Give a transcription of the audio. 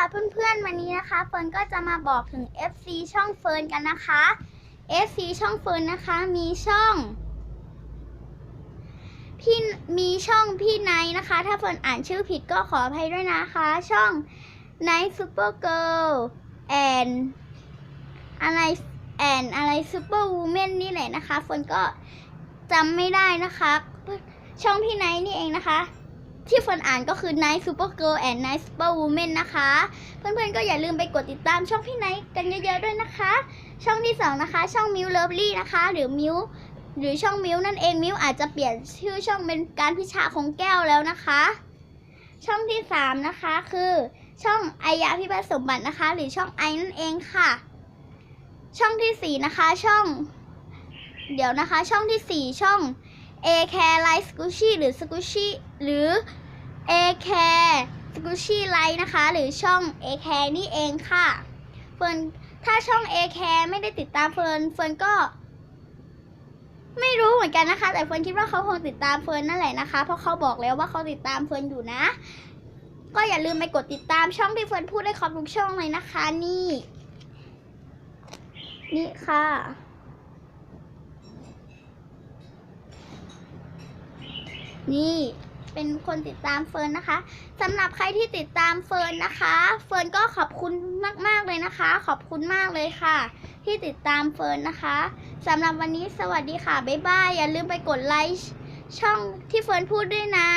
ค่ะเพื่อนๆวันนี้นะคะเฟิร์นก็จะมาบอกถึง FC ช่องเฟิร์นกันนะคะ FC ช่องเฟิร์นนะคะมีช่องพี่มีช่องพี่ไนท์นะคะ ถ้าเฟิร์นอ่านชื่อผิดก็ขออภัยด้วยนะคะ ช่อง Night Super Girl and อะไร and อะไร Super Woman นี่แหละนะคะเฟิร์นก็จำไม่ได้นะคะ ช่องพี่ไนท์นี่เองนะคะ ที่เฟิร์นอ่านก็คือ Night Super Girl and Night Super Woman นะคะ เพื่อนๆก็อย่าลืมไปกดติดตามช่องพี่ไนท์กันเยอะๆด้วยนะคะ ช่องที่สองนะคะ ช่องมิวเลิฟลี่นะคะ หรือมิวหรือช่องมิวนั่นเองมิวอาจจะเปลี่ยนชื่อช่องเป็นการพิชาของแก้วแล้วนะคะ ช่องที่สามนะคะคือช่องไอยาพิพัฒน์สมบัตินะคะ หรือช่องไอนั่นเองค่ะ ช่องที่สี่นะคะช่อง เดี๋ยวนะคะช่องที่สี่ช่อง A Care Life Squishy หรือ Squishy หรือ a c a r Squishy Life นะคะ หรือช่อง a c a r นี่เองค่ะเฟิร์นถ้าช่อง a c a r ไม่ได้ติดตามเฟิร์นเฟิร์นก็ ไม่รู้เหมือนกันนะคะ แต่เฟิร์นคิดว่าเขาคงติดตามเฟิร์นนั่นแหละนะคะ เพราะเขาบอกแล้วว่าเขาติดตามเฟิร์นอยู่นะ ก็อย่าลืมไปกดติดตามช่องที่เฟิร์นพูดได้ครบทุกช่องเลยนะคะนี่ นี่ค่ะนี่ เป็นคนติดตามเฟิร์นนะคะสำหรับใครที่ติดตามเฟิร์นนะคะ เฟิร์นก็ขอบคุณมากๆเลยนะคะ ขอบคุณมากเลยค่ะ ที่ติดตามเฟิร์นนะคะสำหรับวันนี้สวัสดีค่ะบ๊ายบายอย่าลืมไปกดไลค์ช่องที่เฟิร์นพูดด้วยนะ